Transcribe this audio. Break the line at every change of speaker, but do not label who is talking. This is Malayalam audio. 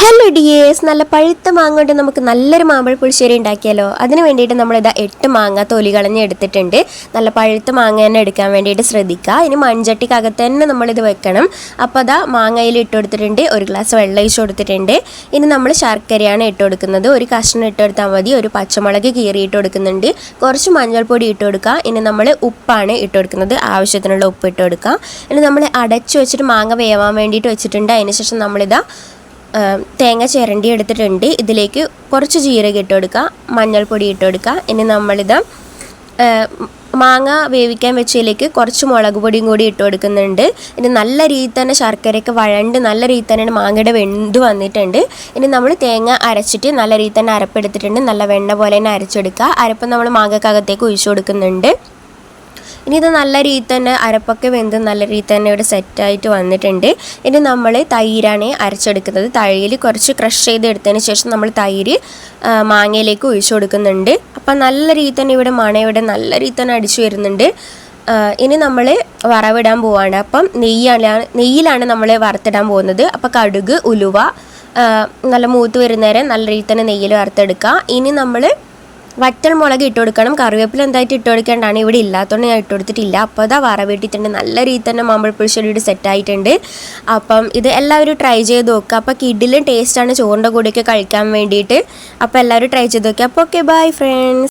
ഹലോ ഡിയേഴ്സ് നല്ല പഴുത്ത മാങ്ങ കൊണ്ട് നമുക്ക് നല്ലൊരു മാമ്പഴ പുളിശ്ശേരി ഉണ്ടാക്കിയാലോ? അതിന് വേണ്ടിയിട്ട് നമ്മളിതാ എട്ട് മാങ്ങ തൊലി കളഞ്ഞ് എടുത്തിട്ടുണ്ട്. നല്ല പഴുത്ത മാങ്ങ തന്നെ എടുക്കാൻ വേണ്ടിയിട്ട് ശ്രദ്ധിക്കുക. ഇനി മൺചട്ടിക്കകത്ത് തന്നെ നമ്മളിത് വെക്കണം. അപ്പോൾ അതാ മാങ്ങയിൽ ഇട്ട് കൊടുത്തിട്ടുണ്ട്. ഒരു ഗ്ലാസ് വെള്ളം ഒഴിച്ച് കൊടുത്തിട്ടുണ്ട്. ഇനി നമ്മൾ ശർക്കരയാണ് ഇട്ട് കൊടുക്കുന്നത്. ഒരു കഷ്ണം ഇട്ട് കൊടുത്താൽ മതി. ഒരു പച്ചമുളക് കീറി ഇട്ട് കൊടുക്കുന്നുണ്ട്. കുറച്ച് മഞ്ഞൾപ്പൊടി ഇട്ട് കൊടുക്കുക. ഇനി നമ്മൾ ഉപ്പാണ് ഇട്ട് കൊടുക്കുന്നത്. ആവശ്യത്തിനുള്ള ഉപ്പ് ഇട്ട് കൊടുക്കുക. ഇനി നമ്മൾ അടച്ചു വെച്ചിട്ട് മാങ്ങ വേവാൻ വേണ്ടിയിട്ട് വെച്ചിട്ടുണ്ട്. അതിനുശേഷം നമ്മളിതാ തേങ്ങ ചിരണ്ടി എടുത്തിട്ടുണ്ട്. ഇതിലേക്ക് കുറച്ച് ജീരകം ഇട്ട് കൊടുക്കുക. മഞ്ഞൾപ്പൊടി ഇട്ട് കൊടുക്കുക. ഇനി നമ്മളിത് മാങ്ങ വേവിക്കാൻ വെച്ചതിലേക്ക് കുറച്ച് മുളക് പൊടിയും കൂടി ഇട്ട് കൊടുക്കുന്നുണ്ട്. ഇനി നല്ല രീതിയിൽ തന്നെ ശർക്കരയൊക്കെ വഴണ്ട് നല്ല രീതിയിൽ തന്നെ മാങ്ങയുടെ വെന്ത് വന്നിട്ടുണ്ട്. ഇനി നമ്മൾ തേങ്ങ അരച്ചിട്ട് നല്ല രീതിയിൽ തന്നെ അരപ്പെടുത്തിട്ടുണ്ട് നല്ല വെണ്ണ പോലെ തന്നെ അരച്ചെടുക്കുക. അരപ്പ് നമ്മൾ മാങ്ങക്കകത്തേക്ക് ഒഴിച്ചു കൊടുക്കുന്നുണ്ട്. ഇനി ഇത് നല്ല രീതി തന്നെ അരപ്പൊക്കെ വെന്ത് നല്ല രീതി തന്നെ ഇവിടെ സെറ്റായിട്ട് വന്നിട്ടുണ്ട്. ഇനി നമ്മൾ തൈരാണ് അരച്ചെടുക്കുന്നത്. തൈര് കുറച്ച് ക്രഷ് ചെയ്തെടുത്തതിന് ശേഷം നമ്മൾ തൈര് മാങ്ങയിലേക്ക് ഒഴിച്ചു കൊടുക്കുന്നുണ്ട്. അപ്പം നല്ല രീതി തന്നെ ഇവിടെ മണ ഇവിടെ നല്ല രീതി തന്നെ അടിച്ചു വരുന്നുണ്ട്. ഇനി നമ്മൾ വറവിടാൻ പോവാണ്. അപ്പം നെയ്യാണ് നെയ്യിലാണ് നമ്മൾ വറുത്തിടാൻ പോകുന്നത്. അപ്പം കടുക് ഉലുവ നല്ല മൂത്ത് വരുന്നേരം നല്ല രീതി തന്നെ നെയ്യിൽ വറുത്തെടുക്കുക ഇനി നമ്മൾ വറ്റൽ മുളക് ഇട്ട് കൊടുക്കണം. കറിവേപ്പില എന്തായിട്ട് ഇട്ട് കൊടുക്കേണ്ടതാണ്? ഇവിടെ ഇല്ലാത്തതുകൊണ്ട് ഞാൻ ഇട്ട് കൊടുത്തിട്ടില്ല. അപ്പോൾ അതാ വറവിട്ടിട്ടുണ്ട് നല്ല രീതിയിൽ തന്നെ മാമ്പഴപ്പുളിശ്ശേരിയുടെ സെറ്റ് ആയിട്ടുണ്ട്. അപ്പം ഇത് എല്ലാവരും ട്രൈ ചെയ്ത് നോക്കുക അപ്പോൾ കിഡിലും ടേസ്റ്റാണ് ചോറിന്റെ കൂടെയൊക്കെ കഴിക്കാൻ വേണ്ടിയിട്ട്. അപ്പോൾ എല്ലാവരും ട്രൈ ചെയ്ത് നോക്കുക അപ്പോൾ ഓക്കെ ബൈ ഫ്രണ്ട്സ്